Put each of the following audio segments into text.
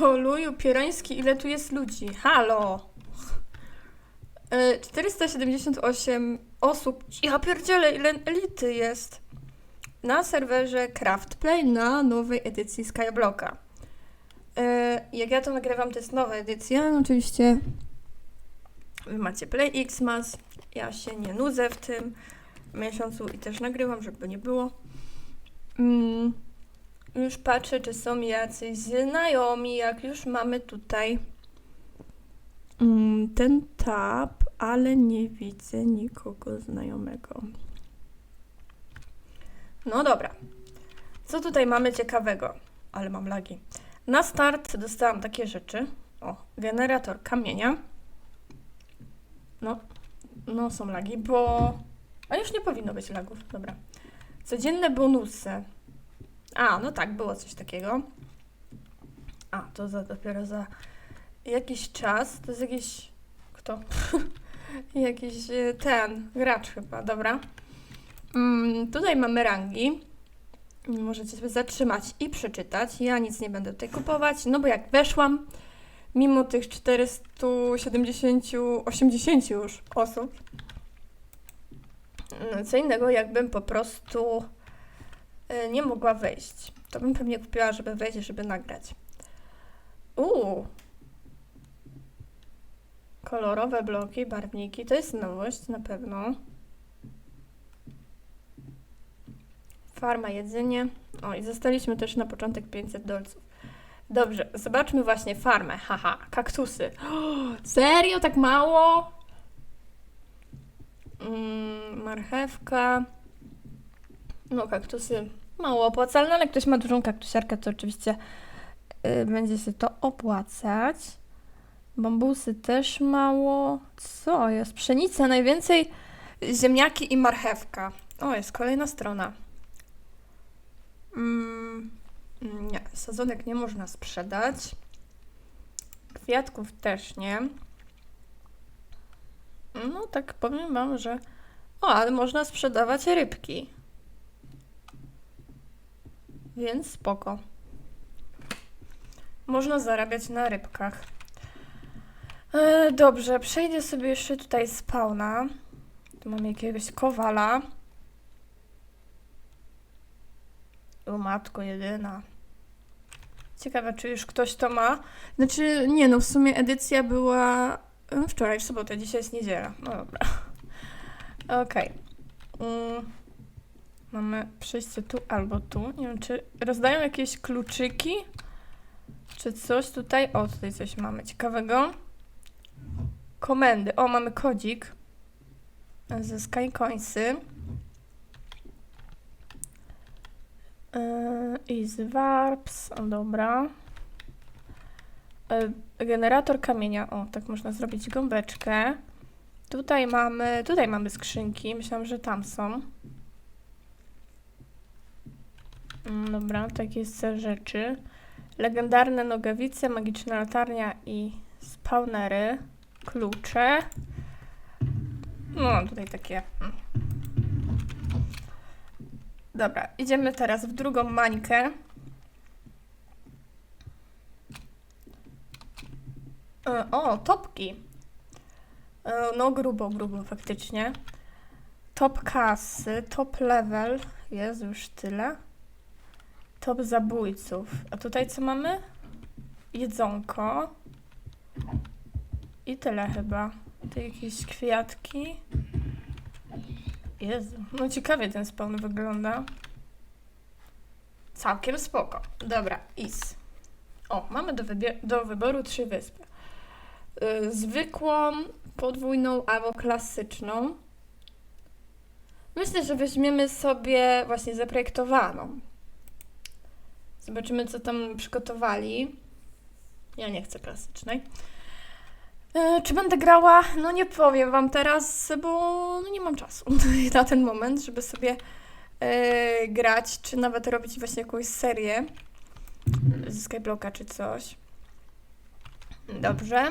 O, luju, Pierański, ile tu jest ludzi? Halo! E, 478 osób. Ja pierdzielę, ile elity jest. Na serwerze Craftplay na nowej edycji Skyblocka. E, jak ja to nagrywam, to jest nowa edycja. No, oczywiście wy macie Play Xmas. Ja się nie nudzę w tym miesiącu i też nagrywam, żeby nie było. Mm, już patrzę, czy są jacyś znajomi, jak już mamy tutaj mm, ten tab, ale nie widzę nikogo znajomego. No dobra. Co tutaj mamy ciekawego? Ale mam lagi. Na start dostałam takie rzeczy. O, generator kamienia. No, no są lagi, bo... A już nie powinno być lagów, dobra. Codzienne bonusy. A, no tak, było coś takiego. A, to za, dopiero za jakiś czas. To jest jakiś... Kto? jakiś e, ten, gracz chyba, dobra. Mm, tutaj mamy rangi. Możecie sobie zatrzymać i przeczytać. Ja nic nie będę tutaj kupować, no bo jak weszłam, mimo tych 470, 80 już osób, no, co innego, jakbym po prostu nie mogła wejść. To bym pewnie kupiła, żeby wejść, żeby nagrać. Uuu. Kolorowe bloki, barwniki, to jest nowość na pewno. Farma, jedzenie. O, i zostaliśmy też na początek 500 dolców. Dobrze, zobaczmy właśnie farmę. Haha, kaktusy. serio? Tak mało? Mm, marchewka. No, kaktusy mało opłacalne, ale ktoś ma dużą kaktusiarkę, to oczywiście y, będzie się to opłacać. Bambusy też mało. Co jest? Pszenica najwięcej, ziemniaki i marchewka. O, jest kolejna strona. Mm, nie, sadzonek nie można sprzedać. Kwiatków też nie. No, tak powiem Wam, że. O, ale można sprzedawać rybki. Więc spoko. Można zarabiać na rybkach. E, dobrze, przejdę sobie jeszcze tutaj spawna. Tu mam jakiegoś kowala. O matko jedyna. Ciekawe, czy już ktoś to ma. Znaczy, nie no, w sumie edycja była e, wczoraj, w sobotę, dzisiaj jest niedziela. No dobra. Okej. Mm. Mamy przejście tu albo tu. Nie wiem, czy rozdają jakieś kluczyki? Czy coś tutaj? O, tutaj coś mamy ciekawego. Komendy. O, mamy kodzik. Ze Skycoinsy. Yy, I z Warps. O, dobra. Yy, Generator kamienia. O, tak można zrobić gąbeczkę. Tutaj mamy, tutaj mamy skrzynki. Myślałam, że tam są. Mm, Dobra, takie są rzeczy. Legendarne nogawice, magiczna latarnia i spawnery. Klucze. No, tutaj takie. mm. Dobra, idziemy teraz w drugą mańkę. E, O, topki. E, No, grubo, grubo, faktycznie. Top kasy, top level. Jest już tyle. Top zabójców. A tutaj co mamy? Jedzonko. I tyle chyba. Tu jakieś kwiatki. Jezu, no ciekawie ten spawn wygląda. Całkiem spoko. Dobra, is. O, mamy do, do wyboru trzy wyspy. Y, zwykłą, podwójną albo klasyczną. Myślę, że weźmiemy sobie właśnie zaprojektowaną. Zobaczymy, co tam przygotowali. Ja nie chcę klasycznej. E, Czy będę grała? No nie powiem Wam teraz, bo no nie mam czasu na ten moment, żeby sobie e, grać, czy nawet robić właśnie jakąś serię ze Skyblocka czy coś. Dobrze.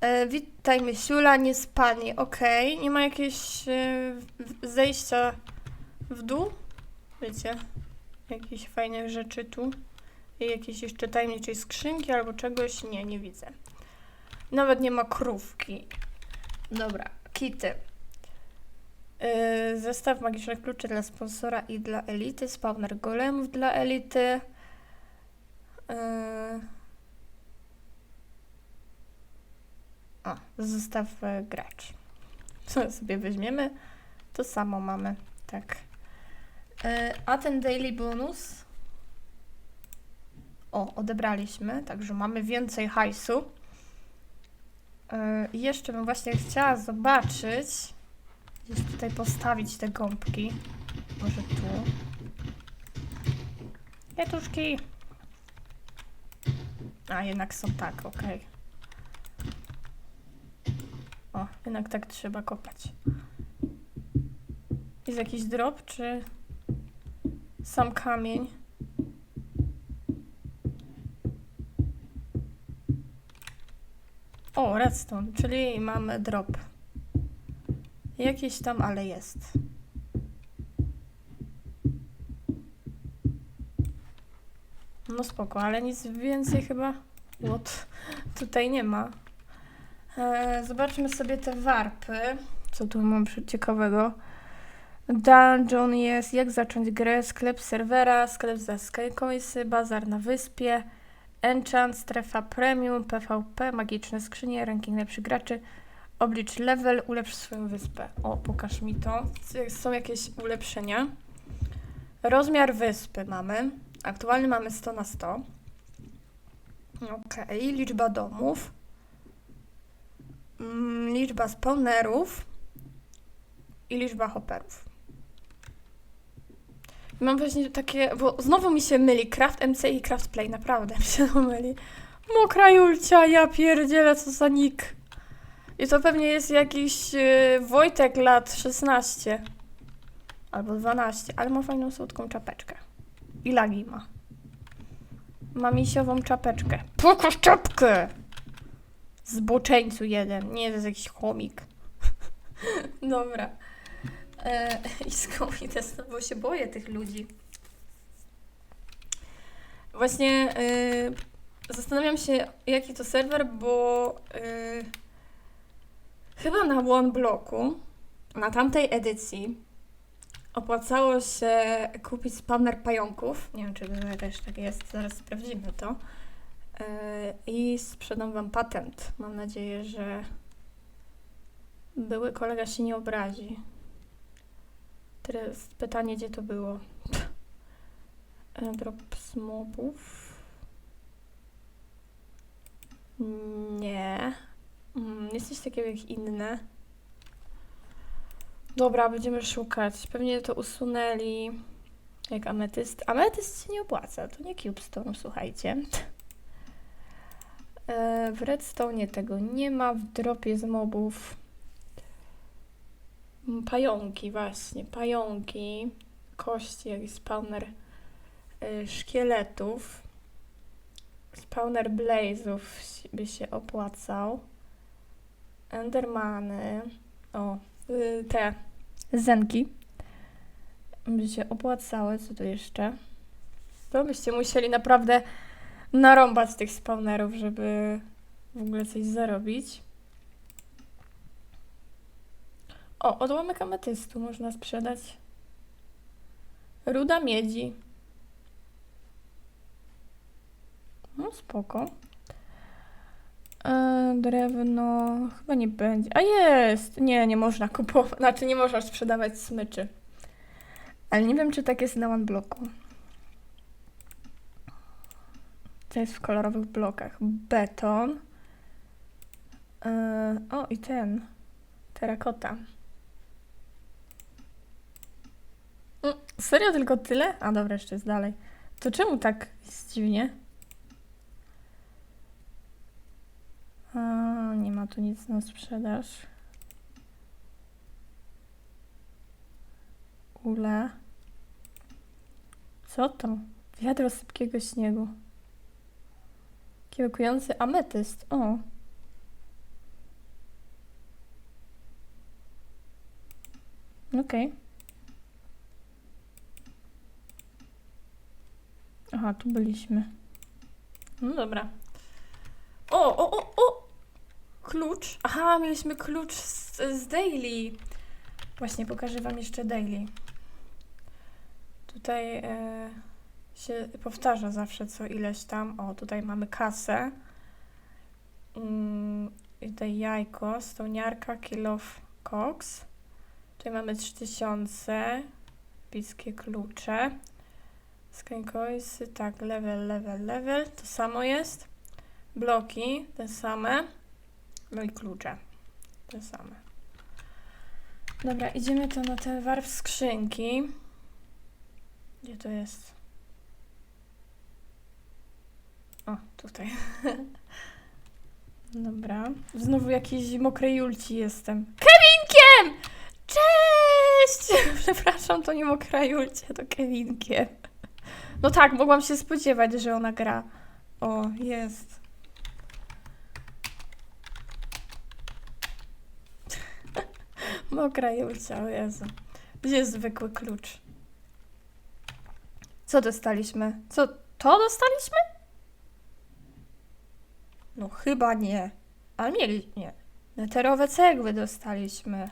E, witaj Mysiula, nie spanie, okej. Nie ma jakieś e, zejścia w dół? Wiecie, jakichś fajnych rzeczy tu. jakiejś jeszcze tajemniczej skrzynki albo czegoś. Nie, nie widzę. Nawet nie ma krówki. Dobra, kity. Yy, zestaw magicznych kluczy dla sponsora i dla elity. Spawner golemów dla elity. Yy. Zestaw e, gracz. Co sobie weźmiemy? To samo mamy, tak. E, A ten daily bonus. O, odebraliśmy, także mamy więcej hajsu. E, jeszcze bym właśnie chciała zobaczyć. Gdzieś tutaj postawić te gąbki. Może tu. Kwiatuszki. A, jednak są tak, okej. O, jednak tak trzeba kopać. Jest jakiś drop, czy sam kamień? O, redstone, czyli mamy drop. Jakiś tam, ale jest. No spoko, ale nic więcej chyba What? tutaj nie ma. E, zobaczmy sobie te warpy. Co tu mam ciekawego? Dungeon jest, jak zacząć grę, sklep serwera, sklep za skycoinsy, bazar na wyspie, enchant, strefa premium, PvP, magiczne skrzynie, ranking najlepszych graczy, oblicz level, ulepsz swoją wyspę. O, pokaż mi to. Są jakieś ulepszenia. Rozmiar wyspy mamy. Aktualny mamy 100 na 100. Okej, liczba domów. Mm, liczba spawnerów i liczba hopperów. Mam właśnie takie, bo znowu mi się myli Craft MC i Craft Play, naprawdę mi się to myli. Mokra Julcia, ja pierdzielę, co za nick. I to pewnie jest jakiś yy, Wojtek lat 16 albo 12, ale ma fajną słodką czapeczkę. I lagi ma. Ma misiową czapeczkę. Pokaż czapkę! Zboczeńcu jeden. Nie, to jest jakiś chomik. Dobra. E, I idę bo się boję tych ludzi. Właśnie e, zastanawiam się, jaki to serwer, bo e, chyba na One Bloku, na tamtej edycji, opłacało się kupić spawner pająków. Nie wiem, czy też tak jest, zaraz sprawdzimy to. E, I sprzedam Wam patent. Mam nadzieję, że były kolega się nie obrazi. Teraz pytanie, gdzie to było? E, Drop z mobów. Nie. Mm, Jest coś takiego jak inne. Dobra, będziemy szukać. Pewnie to usunęli. Jak ametyst. Ametyst się nie opłaca. To nie Cubestone, słuchajcie. E, W Redstone tego nie ma. W dropie z mobów. Pająki, właśnie, pająki, kości, jakiś spawner y, szkieletów, spawner blazów by się opłacał, endermany, o, y, te zenki by się opłacały, co tu jeszcze? To byście musieli naprawdę narąbać tych spawnerów, żeby w ogóle coś zarobić. O, odłamek ametystu można sprzedać. Ruda miedzi. No spoko. E, drewno chyba nie będzie. A jest! Nie, nie można kupować. Znaczy nie można sprzedawać smyczy. Ale nie wiem, czy tak jest na one bloku. To jest w kolorowych blokach. Beton. E, o, i ten. Terakota. Mm, Serio tylko tyle? A dobra, jeszcze jest dalej. To czemu tak jest dziwnie? A, nie ma tu nic na sprzedaż. Ule. Co to? Wiadro sypkiego śniegu. Kiełkujący ametyst. O. Okej. Aha, tu byliśmy. No dobra. O, o, o, o! Klucz. Aha, mieliśmy klucz z, z daily. Właśnie pokażę wam jeszcze daily. Tutaj e, się powtarza zawsze co ileś tam. O, tutaj mamy kasę. Mm, i tutaj jajko, stoniarka, kilof, koks. Tutaj mamy 3000. Piskie klucze. Skankoisy, tak, level, level, level. To samo jest. Bloki, te same. No i klucze. Te same. Dobra, idziemy to na ten warp skrzynki. Gdzie to jest? O, tutaj. Dobra. Znowu jakiejś mokrej Julci jestem. Kevinkiem! Cześć! Przepraszam, to nie mokra Julcia, to Kevinkiem. No tak, mogłam się spodziewać, że ona gra. O, jest. Mokra Julcia, o Jezu. Gdzie jest zwykły klucz? Co dostaliśmy? Co, to dostaliśmy? No chyba nie. Ale mieli, nie. Neterowe cegły dostaliśmy.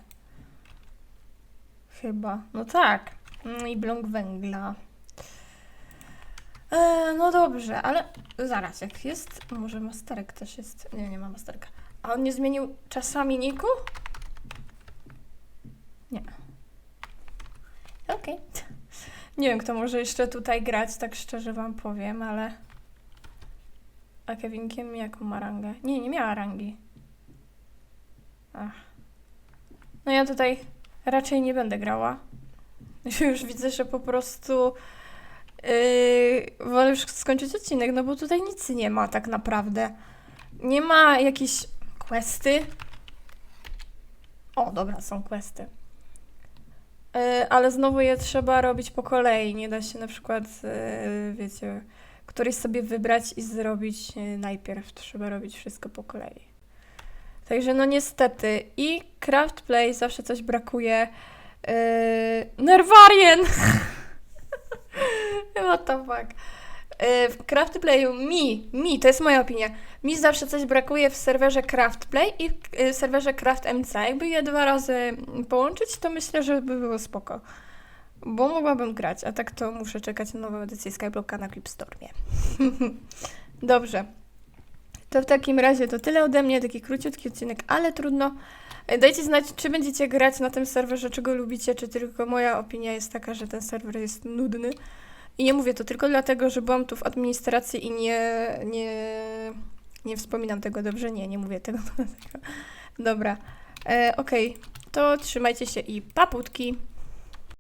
Chyba. No tak. Mm, I blok węgla. E, no dobrze, ale zaraz, jak jest. Może masterek też jest. Nie, nie ma masterka. A on nie zmienił czasami niku? Nie. Okej. Nie wiem, kto może jeszcze tutaj grać, tak szczerze wam powiem, ale. A Kevinkiem jaką ma rangę? Nie, nie miała rangi. Ach. No ja tutaj raczej nie będę grała. Już widzę, że po prostu yy, wolę już skończyć odcinek, no bo tutaj nic nie ma tak naprawdę. Nie ma jakiejś questy. O, dobra, są questy. Yy, ale znowu je trzeba robić po kolei. Nie da się na przykład, yy, wiecie, któryś sobie wybrać i zrobić yy, najpierw. Trzeba robić wszystko po kolei. Także no niestety. I Craft Play zawsze coś brakuje. Yy, Nerwarien! What the fuck? Yy, w Craft Playu mi, mi, to jest moja opinia, mi zawsze coś brakuje w serwerze Craft Play i w yy, serwerze Craft MC. Jakby je dwa razy połączyć, to myślę, że by było spoko. Bo mogłabym grać, a tak to muszę czekać na nową edycję Skyblocka na Clipstormie. Dobrze. To w takim razie to tyle ode mnie, taki króciutki odcinek, ale trudno. E, Dajcie znać, czy będziecie grać na tym serwerze, czego lubicie, czy tylko moja opinia jest taka, że ten serwer jest nudny. I nie mówię to tylko dlatego, że byłam tu w administracji i nie, nie, nie wspominam tego dobrze. Nie, nie mówię tego. Dobra. E, Okej, to trzymajcie się i paputki.